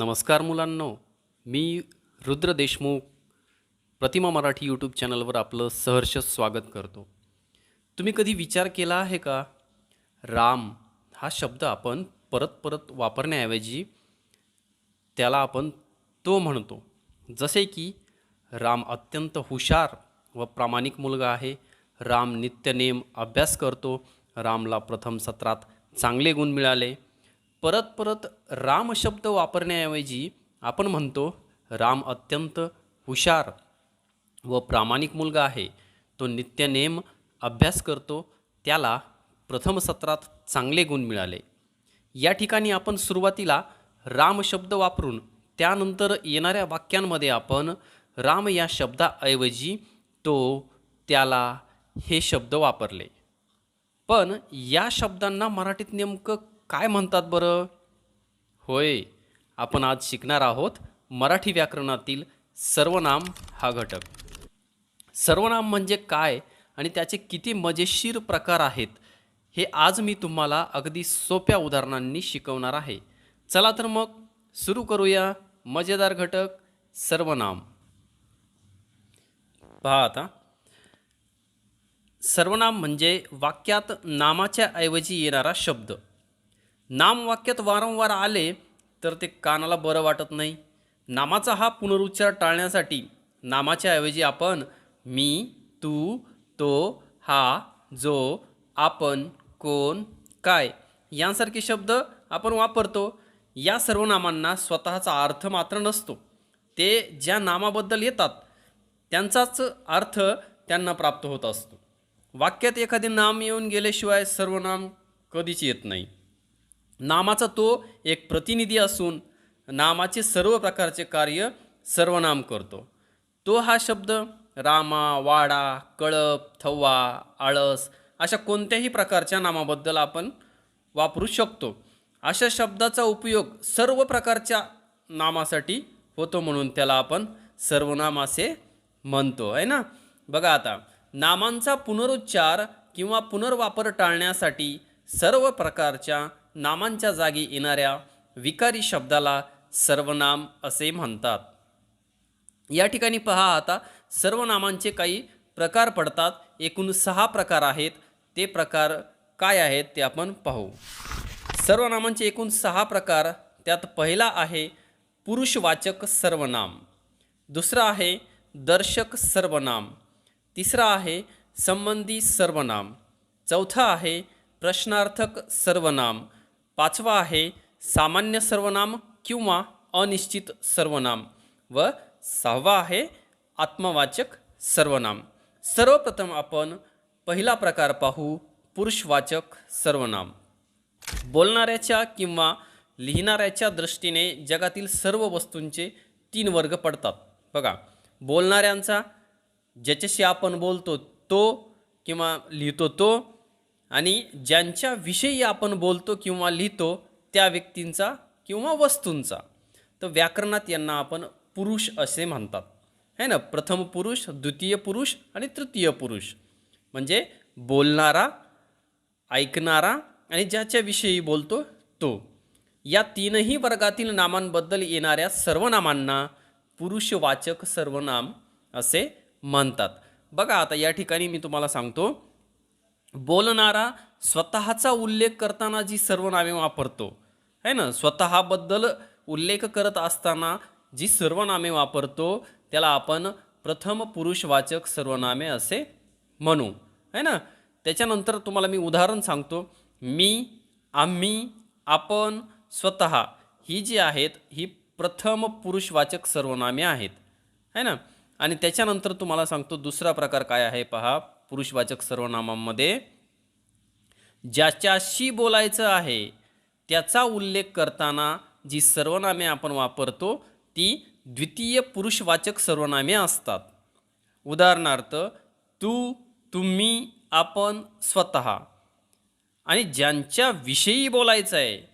नमस्कार मुलांनो मी रुद्र देशमुख प्रतिमा मराठी यूट्यूब चॅनलवर आपलं सहर्ष स्वागत करतो. तुम्ही कधी विचार केला आहे का? राम हा शब्द आपण परत परत वापरण्याऐवजी त्याला आपण तो म्हणतो. जसे की राम अत्यंत हुशार व प्रामाणिक मुलगा आहे. राम नित्यनेम अभ्यास करतो. रामला प्रथम सत्रात चांगले गुण मिळाले. परत परत राम शब्द वापरण्याऐवजी आपण म्हणतो राम अत्यंत हुशार व प्रामाणिक मुलगा आहे. तो नित्यनेम अभ्यास करतो त्याला प्रथम सत्रात चांगले गुण मिळाले. या ठिकाणी आपण सुरुवातीला राम शब्द वापरून त्यानंतर येणाऱ्या वाक्यांमध्ये आपण राम या शब्दाऐवजी तो त्याला हे शब्द वापरले. पण या शब्दांना मराठीत नेमकं काय म्हणतात बरं? होय आपण आज शिकणार आहोत मराठी व्याकरणातील सर्वनाम हा घटक. सर्वनाम म्हणजे काय आणि त्याचे किती मजेशीर प्रकार आहेत हे आज मी तुम्हाला अगदी सोप्या उदाहरणांनी शिकवणार आहे. चला तर मग सुरू करूया मजेदार घटक सर्वनाम. पहा आता. सर्वनाम म्हणजे वाक्यात नामाच्या ऐवजी येणारा शब्द. नामवाक्यात वारंवार आले तर ते कानाला बरं वाटत नाही. नामाचा हा पुनरुच्चार टाळण्यासाठी नामाच्या ऐवजी आपण मी तू तो हा जो आपण कोण काय यांसारखे शब्द आपण वापरतो. या सर्व नामांना स्वतःचा अर्थ मात्र नसतो. ते ज्या नामाबद्दल येतात त्यांचाच अर्थ त्यांना प्राप्त होत असतो. वाक्यात एखादे नाम येऊन गेल्याशिवाय सर्वनाम कधीच येत नाही. नामाचा तो एक प्रतिनिधी असून नामाचे सर्व प्रकारचे कार्य सर्वनाम करतो. तो हा शब्द रामा वाडा कळप थव्वा आळस अशा कोणत्याही प्रकारच्या नामाबद्दल आपण वापरू शकतो. अशा शब्दाचा उपयोग सर्व प्रकारच्या नामासाठी होतो म्हणून त्याला आपण सर्वनाम असे म्हणतो आहे ना? बघा आता नामांचा पुनरुच्चार किंवा पुनर्वापर टाळण्यासाठी सर्व प्रकारच्या नामांच्या जागी येणाऱ्या विकारी शब्दाला सर्वनाम असे म्हणतात. या ठिकाणी पहा आता सर्वनामांचे काही प्रकार पडतात. एकूण सहा प्रकार आहेत. ते प्रकार काय आहेत ते आपण पाहू. सर्वनामांचे एकूण सहा प्रकार त्यात पहिला आहे पुरुषवाचक सर्वनाम. दुसरा आहे दर्शक सर्वनाम. तिसरा आहे संबंधी सर्वनाम. चौथा आहे प्रश्नार्थक सर्वनाम. पाचवा आहे सामान्य सर्वनाम किंवा अनिश्चित सर्वनाम व सहावा आहे आत्मवाचक सर्वनाम. सर्वप्रथम आपण पहिला प्रकार पाहू पुरुषवाचक सर्वनाम. बोलणाऱ्याच्या किंवा लिहिणाऱ्याच्या दृष्टीने जगातील सर्व वस्तूंचे तीन वर्ग पडतात. बघा बोलणाऱ्यांचा ज्याच्याशी आपण बोलतो तो किंवा लिहितो तो आणि ज्यांच्याविषयी आपण बोलतो किंवा लिहितो त्या व्यक्तींचा किंवा वस्तूंचा. तर व्याकरणात यांना आपण पुरुष असे म्हणतात. है ना? प्रथम पुरुष द्वितीय पुरुष आणि तृतीय पुरुष. म्हणजे बोलणारा ऐकणारा आणि ज्याच्याविषयी बोलतो तो. या तीनही वर्गातील नामांबद्दल येणाऱ्या सर्वनामांना पुरुषवाचक सर्वनाम असे म्हणतात. बघा आता या ठिकाणी मी तुम्हाला सांगतो. बोलणारा स्वतःचा उल्लेख करताना जी सर्वनामे वापरतो है ना? स्वतःबद्दल उल्लेख करत असताना जी सर्वनामे वापरतो त्याला आपण प्रथम पुरुषवाचक सर्वनामे असे म्हणू है ना? त्याच्यानंतर तुम्हाला मी उदाहरण सांगतो. मी आम्ही आपण स्वतः ही जी आहेत ही प्रथम पुरुषवाचक सर्वनामे आहेत है ना? आणि त्याच्यानंतर तुम्हाला सांगतो दुसरा प्रकार काय आहे पहा. पुरुषवाचक सर्वनामांमध्ये ज्याच्याशी बोलायचं आहे त्याचा उल्लेख करताना जी सर्वनामे आपण वापरतो ती द्वितीय पुरुषवाचक सर्वनामे असतात. उदाहरणार्थ तू तुम्ही आपण स्वतः. आणि ज्यांच्याविषयी बोलायचं आहे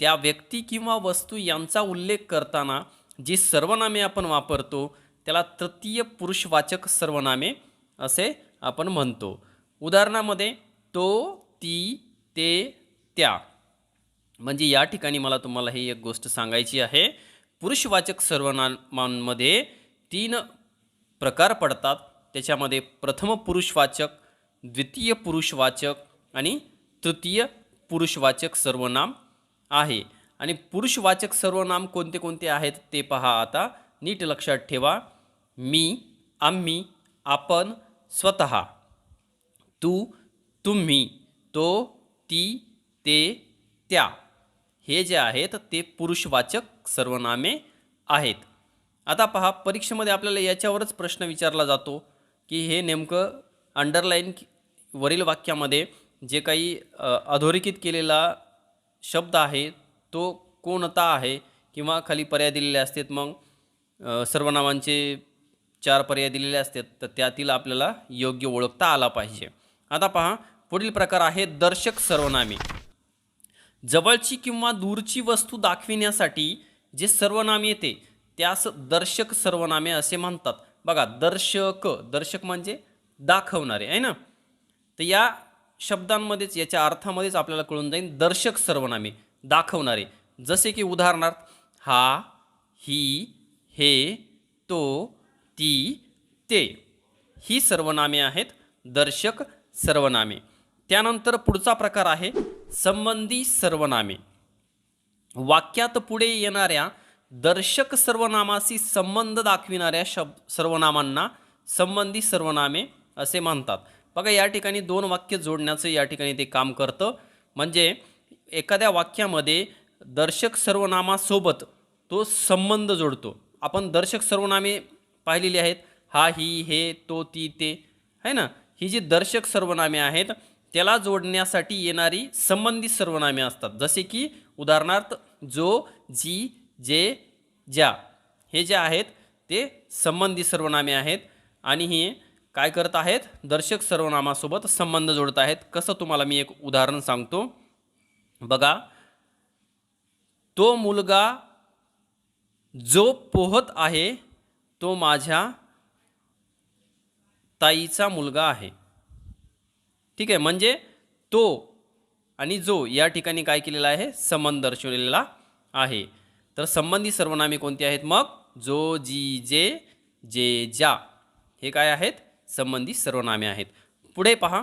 त्या व्यक्ती किंवा वस्तू यांचा उल्लेख करताना जी सर्वनामे आपण वापरतो त्याला तृतीय पुरुषवाचक सर्वनामे असे आपण म्हणतो. उदाहरणामध्ये तो ती ते त्या. म्हणजे या ठिकाणी मला तुम्हाला ही एक गोष्ट सांगायची आहे. पुरुषवाचक सर्वनामांमध्ये तीन प्रकार पडतात. त्याच्यामध्ये प्रथम पुरुषवाचक द्वितीय पुरुषवाचक आणि तृतीय पुरुषवाचक सर्वनाम आहे. आणि पुरुषवाचक सर्वनाम कोणते कोणते आहेत ते पहा आता. नीट लक्षात ठेवा. मी आम्ही आपण स्वतः. तू तुम्ही तो ती ते त्या. हे जे आहेत ते पुरुषवाचक सर्वनामे आहेत. आता पहा परीक्षेमध्ये आपल्याला याच्यावरच प्रश्न विचारला जातो की हे नेमकं अंडरलाईन वरील वाक्यामध्ये जे काही अधोरेखित केलेला शब्द आहे तो कोणता आहे? किंवा खाली पर्याय दिलेले असतात मग सर्वनामांचे चार पर्याय दिलेले असतात तर त्यातील आपल्याला योग्य ओळखता आला पाहिजे. आता पहा पुढील प्रकार आहे दर्शक सर्वनामे. जवळची किंवा दूरची वस्तू दाखविण्यासाठी जे सर्वनाम येते त्यास दर्शक सर्वनामे असे म्हणतात. बघा दर्शक दर्शक म्हणजे दाखवणारे आहे ना? तर या शब्दांमध्येच याच्या अर्थामध्येच आपल्याला कळून जाईल दर्शक सर्वनामे दाखवणारे. जसे की उदाहरणार्थ हा ही हे तो ती ते. ही सर्वनामे आहेत दर्शक सर्वनामे. त्यानंतर पुढचा प्रकार आहे संबंधी सर्वनामे. वाक्यात पुढे येणाऱ्या दर्शक सर्वनामाशी संबंध दाखविणाऱ्या शब सर्वनामांना संबंधी सर्वनामे असे म्हणतात. बघा या ठिकाणी दोन वाक्य जोडण्याचं या ठिकाणी ते काम करतं. म्हणजे एखाद्या वाक्यामध्ये दर्शक सर्वनामासोबत तो संबंध जोडतो. आपण दर्शक सर्वनामे पाहिलेली आहेत. हा ही हे तो ती ते. आहे ना? ही जी दर्शक सर्वनामे आहेत त्याला जोडण्यासाठी येणारी संबंधित सर्वनामे असतात. जसे की उदाहरणार्थ जो जी जे ज्या. हे जे आहेत ते संबंधित सर्वनामे आहेत. आणि हे काय करत आहेत? दर्शक सर्वनामासोबत संबंध जोडत आहेत. कसं तुम्हाला मी एक उदाहरण सांगतो? बघा. तो मुलगा जो पोहत आहे तो माझ्या ताईचा मुलगा आहे. ठीक आहे म्हणजे तो आणि जो या ठिकाणी काय केलेला आहे संबंध दर्शवलेला आहे. तर संबंधी सर्वनामे कोणती आहेत मग? जो जी जे जे ज्या. हे काय आहेत? संबंधी सर्वनामे आहेत. पुढे पहा.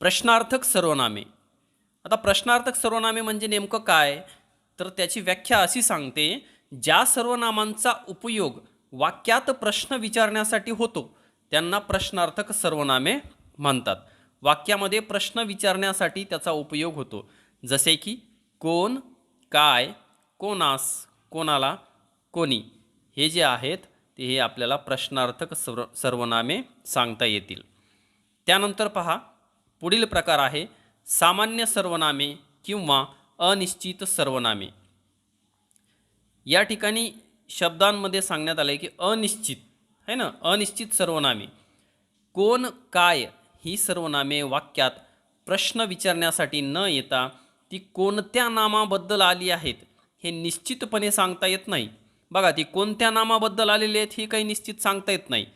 प्रश्नार्थक सर्वनामे. आता प्रश्नार्थक सर्वनामे म्हणजे नेमकं काय? तर त्याची व्याख्या अशी सांगते ज्या सर्वनामांचा उपयोग वाक्यात प्रश्न विचारण्यासाठी होतो. त्यांना प्रश्नार्थक सर्वनामे म्हणतात. वाक्यामध्ये प्रश्न विचारण्यासाठी त्याचा उपयोग होतो. जसे की कोण काय कोणास कोणाला कोणी हे जे आहेत ते हे आपल्याला प्रश्नार्थक सर्व सर्वनामे सांगता येतील. त्यानंतर पहा पुढील प्रकार आहे सामान्य सर्वनामे किंवा अनिश्चित सर्वनामे. या ठिकाणी शब्दांमध्ये सांगण्यात आलं आहे की अनिश्चित आहे ना? अनिश्चित सर्वनामे. कोण काय ही सर्वनामे वाक्यात प्रश्न विचारण्यासाठी न येता ती कोणत्या नामाबद्दल आली आहेत हे निश्चितपणे सांगता येत नाही. बघा ती कोणत्या नामाबद्दल आलेली आहेत हे काही निश्चित सांगता येत नाही.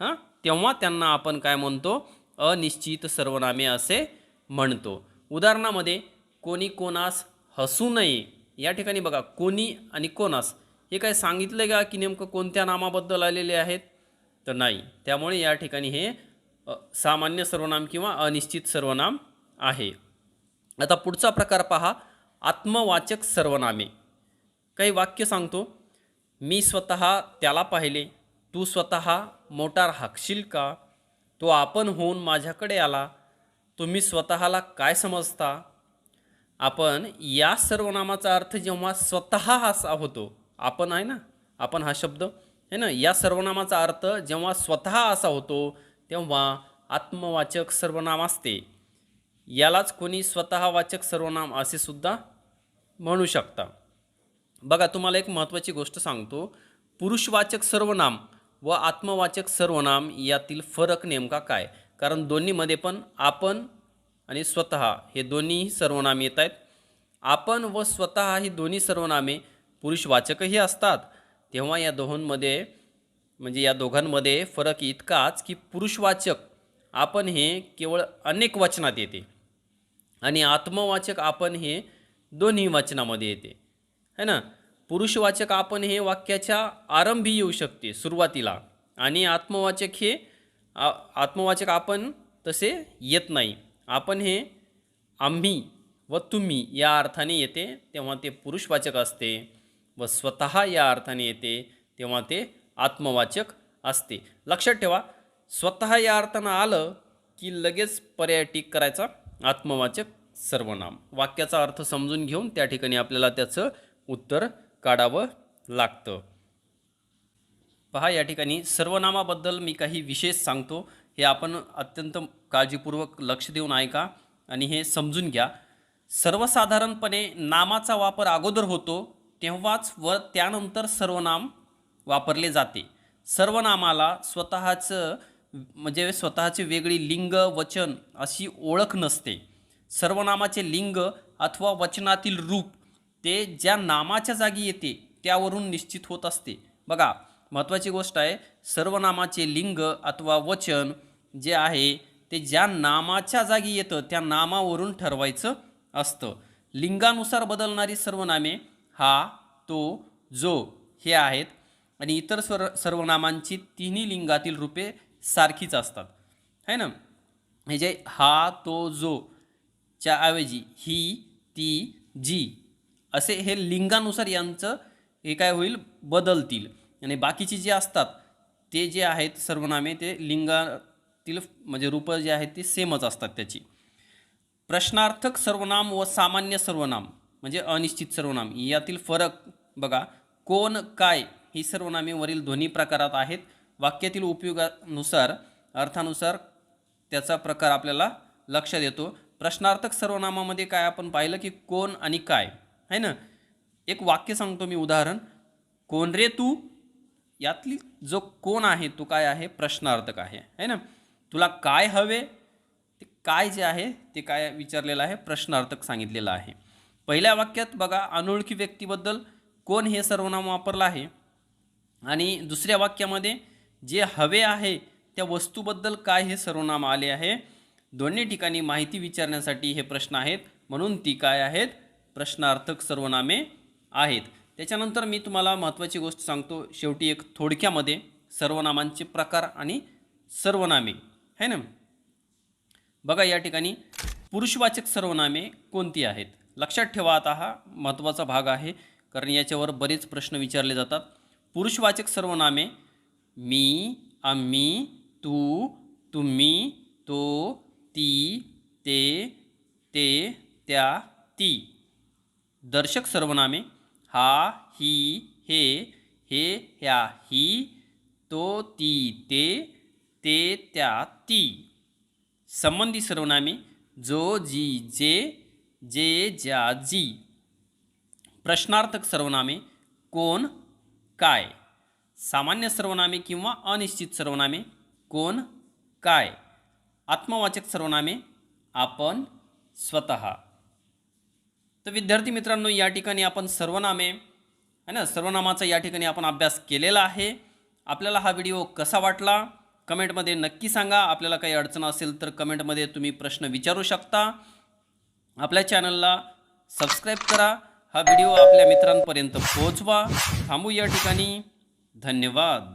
हां? तेव्हा त्यांना आपण काय म्हणतो? अनिश्चित सर्वनामे असे म्हणतो. उदाहरणामध्ये कोणी कोणास हसू नये. या ठिकाणी बघा कोणी आणि कोणास हे काय सांगितलं का की नेमकं कोणत्या नामाबद्दल आलेले आहेत? तर नाही. त्यामुळे या ठिकाणी हे सामान्य सर्वनाम किंवा अनिश्चित सर्वनाम आहे. आता पुढचा प्रकार पहा. आत्मवाचक सर्वनामे. काही वाक्य सांगतो. मी स्वतः त्याला पाहिले. तू स्वतः मोटार हाकशील का? तो आपण होऊन माझ्याकडे आला. तुम्ही स्वतःला काय समजता? आपण या सर्वनामाचा अर्थ जेव्हा स्वतः असा होतो आपण आहे ना आपण हा शब्द आहे ना या सर्वनामाचा अर्थ जेव्हा स्वतः असा होतो तेव्हा आत्मवाचक सर्वनाम असते. यालाच कोणी स्वतःवाचक सर्वनाम असे सुद्धा म्हणू शकता. बघा तुम्हाला एक महत्त्वाची गोष्ट सांगतो. पुरुषवाचक सर्वनाम व आत्मवाचक सर्वनाम यातील फरक नेमका काय? कारण दोन्हीमध्ये पण आपण आणि स्वतः हे दोन्ही सर्वनाम येत आहेत. आपण व स्वतः ही दोन्ही सर्वनामे पुरुषवाचकही असतात. तेव्हा या दोहोंमध्ये म्हणजे या दोघांमध्ये फरक इतकाच की पुरुषवाचक आपण हे केवळ अनेक वचनात येते. आणि आत्मवाचक आपण हे दोन्ही वचनामध्ये येते. है ना? पुरुषवाचक आपण हे वाक्याच्या आरंभी येऊ शकते सुरुवातीला. आणि आत्मवाचक हे आ- आत्मवाचक आपण तसे येत नाही. आपण हे आम्ही व तुम्ही या अर्थाने येते तेव्हा ते पुरुषवाचक असते. व स्वतः या अर्थाने येते तेव्हा ते आत्मवाचक असते. लक्षात ठेवा स्वतः या अर्थानं आलं की लगेच पर्याय टिक करायचा आत्मवाचक सर्वनाम. वाक्याचा अर्थ समजून घेऊन त्या ठिकाणी आपल्याला त्याचं उत्तर काढावं लागतं. पहा या ठिकाणी सर्वनामाबद्दल मी काही विशेष सांगतो. हे आपण अत्यंत काळजीपूर्वक लक्ष देऊन ऐका आणि हे समजून घ्या. सर्वसाधारणपणे नामाचा वापर अगोदर होतो तेव्हाच व त्यानंतर सर्वनाम वापरले जाते. सर्वनामाला स्वतःचं म्हणजे स्वतःची वेगळी लिंग वचन अशी ओळख नसते. सर्वनामाचे लिंग अथवा वचनातील रूप ते ज्या नामाच्या जागी येते त्यावरून निश्चित होत असते. बघा महत्त्वाची गोष्ट आहे सर्वनामाचे लिंग अथवा वचन जे आहे ते ज्या नामाच्या जागी येतं त्या नामावरून ठरवायचं असतं. लिंगानुसार बदलणारी सर्वनामे हा तो जो हे आहेत आणि इतर स्वर सर्वनामांची तिन्ही लिंगातील रूपे सारखीच असतात. है ना? हे जे हा तो जो च्या ऐवजी ही ती जी असे हे लिंगानुसार यांचं हे काय होईल? बदलतील. आणि बाकीचे जे असतात ते जे आहेत सर्वनामे ते लिंगातील म्हणजे रूपं जे आहेत ते सेमच असतात त्याची. प्रश्नार्थक सर्वनाम व सामान्य सर्वनाम. म्हणजे अनिश्चित सर्वनाम. यातील फरक बघा. कोण काय ही सर्वनामे वरील दोन्ही प्रकारात आहेत. वाक्यातील उपयोगानुसार अर्थानुसार त्याचा प्रकार आपल्याला लक्षात येतो. प्रश्नार्थक सर्वनामामध्ये काय आपण पाहिलं की कोण आणि काय? है ना? एक वाक्य सांगतो मी उदाहरण. कोण रे तू? यातली जो कोण आहे तो काय आहे? प्रश्नार्थक आहे. है ना? तुला काय हवे? ते काय जे आहे ते काय विचारलेलं आहे? प्रश्नार्थक सांगितलेलं आहे. पहिल्या वाक्यात बघा अनोळखी व्यक्तीबद्दल कोण हे सर्वनाम वापरलं आहे? आणि दुसऱ्या वाक्यामध्ये जे हवे आहे त्या वस्तूबद्दल काय हे सर्वनाम आले आहे? दोन्ही ठिकाणी माहिती विचारण्यासाठी हे प्रश्न आहेत. म्हणून ती काय आहेत? प्रश्नार्थक सर्वनामे आहेत. त्याच्यानंतर मी तुम्हाला महत्त्वाची गोष्ट सांगतो. शेवटी एक थोडक्यामध्ये सर्वनामांचे प्रकार आणि सर्वनामे. है ना? बघा या ठिकाणी पुरुषवाचक सर्वनामे कोणती आहेत? लक्षात ठेवा आता हा महत्त्वाचा भाग आहे कारण याच्यावर बरेच प्रश्न विचारले जातात. पुरुषवाचक सर्वनामे मी आम्ही तू तुम्ही तो ती ते ते त्या ती. दर्शक सर्वनामे हा ही हे हे ह्या ही तो ती ते ते त्या ती. संबंधी सर्वनामे जो जी जे जे ज्या जी. प्रश्नार्थक सर्वनामे कोण? काय? सामान्य सर्वनामे किंवा अनिश्चित सर्वनामे कोण? काय? आत्मवाचक सर्वनामे आपण स्वतः. तर विद्यार्थी मित्रांनो या ठिकाणी आपण सर्वनामे है ना? सर्वनामाचा या ठिकाणी आपण अभ्यास केलेला आहे. आपल्याला हा व्हिडिओ कसा वाटला? कमेंटमध्ये नक्की सांगा. आपल्याला काही अडचण असेल तर कमेंटमध्ये तुम्ही प्रश्न विचारू शकता. आपल्या चॅनलला सबस्क्राईब करा हा व्हिडिओ आपल्या मित्रांपर्यंत पोहोचवा. थांबू या ठिकाणी. धन्यवाद.